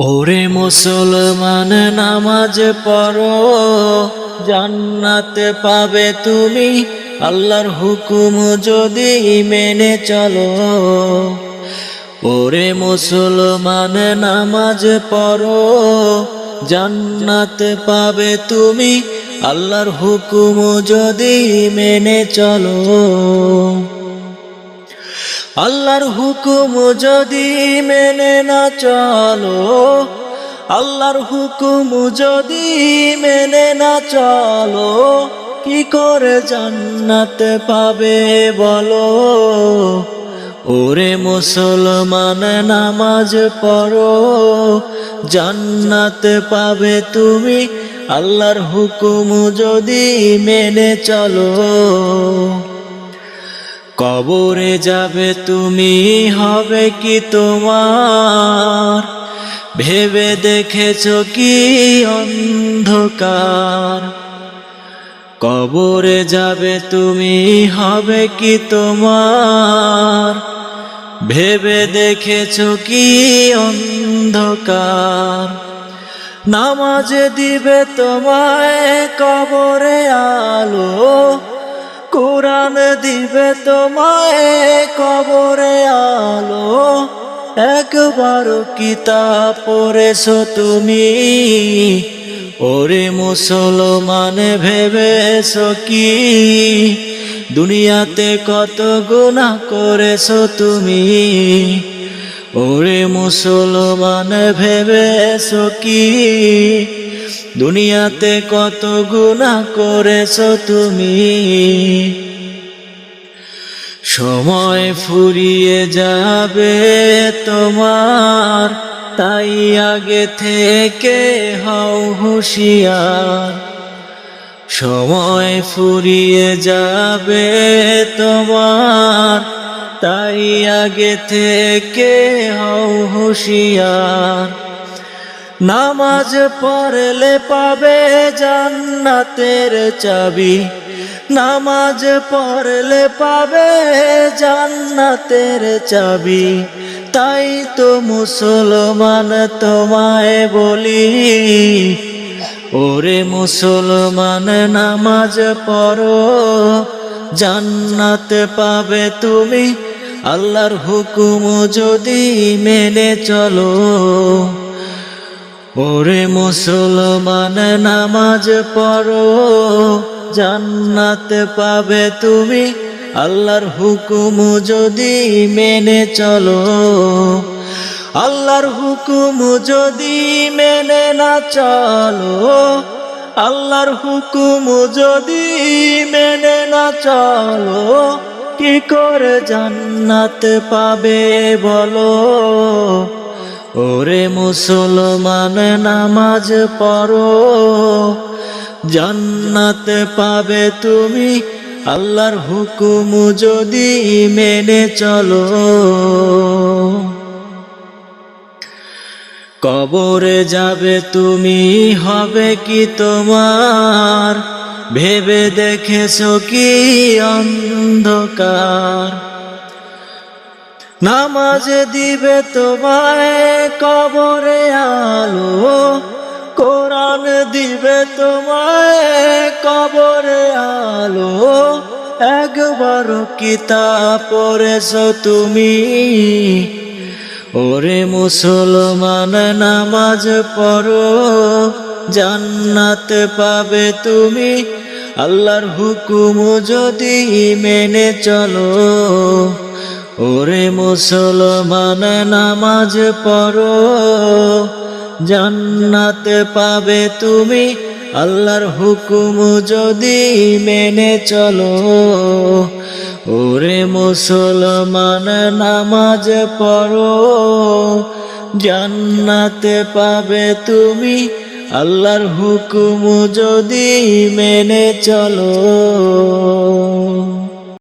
ওরে মুসলমান, নামাজ পড়ো, জান্নাতে পাবে তুমি। আল্লাহর হুকুম যদি মেনে চলো। ওরে মুসলমান, নামাজ পড়ো, জান্নাতে পাবে তুমি। আল্লাহর হুকুম যদি মেনে চলো। আল্লাহর হুকুম যদি মেনে না চলো, আল্লাহর হুকুম যদি মেনে না চলো, কি করে জান্নাত পাবে বলো? ওরে মুসলমান, নামাজ পড়ো, জান্নাত পাবে তুমি। আল্লাহর হুকুম যদি মেনে চলো কবরে যাবে তুমি, হবে কি তোমার? ভেবে দেখেছ কি অন্ধকার? কবরে যাবে তুমি, হবে কি তোমার? ভেবে দেখেছ কি অন্ধকার? নামাজ দিবে তোমায় কবরে আলো। কোরআন দিবে তোমায় কবরে আলো। একবার কিতাব পড়েছো তুমি, ওরে মুসলমান ভেবেছ কি? দুনিয়াতে কত গুণা করেছ তুমি ওরে মুসলমান, ভেবেছো কি? দুনিয়াতে কত গুণা করেছ তুমি? সময় ফুরিয়ে যাবে তোমার, তাই আগে থেকে হও হুঁশিয়ার। সময় ফুরিয়ে যাবে তোমার তাই আগে থেকে হও হুঁশিয়ার। নামাজ পড়লে পাবে জান্নাতের চাবি। নামাজ পড়লে পাবে জান্নাতের চাবি। তাই তো মুসলমান তোমায় বলি, ওরে মুসলমান নামাজ পড়ো, জান্নাত পাবে তুমি। আল্লাহর হুকুম যদি মেনে চলো। ওরে মুসলমান, নামাজ পড়ো, জান্নাত পাবে তুমি। আল্লাহর হুকুম যদি মেনে চলো। আল্লাহর হুকুম যদি মেনে না চলো। আল্লাহর হুকুম যদি মেনে না চলো। কি করে জান্নাত পাবে বলো? ওরে মুসলমান, নামাজ পড়ো। জান্নাত পাবে তুমি, আল্লাহর হুকুম যদি মেনে চলো। কবরে যাবে তুমি, হবে কি তোমার? ভেবে দেখেছ কি অন্ধকার। নামাজ দিবে তোমায় কবরে আলো। কোরআন দিবে তোমায় কবরে আলো। একবার কিতাব পড়েছ তুমি। ওরে মুসলমান, নামাজ পড়ো, জান্নাত পাবে তুমি। আল্লাহর হুকুম যদি মেনে চলো, ওরে মুসলমান নামাজ পড়ো, জান্নাত পাবে তুমি। আল্লাহর হুকুম যদি মেনে চলো, ওরে মুসলমান নামাজ পড়ো, জান্নাত পাবে তুমি। আল্লাহর হুকুম যদি মেনে চলো।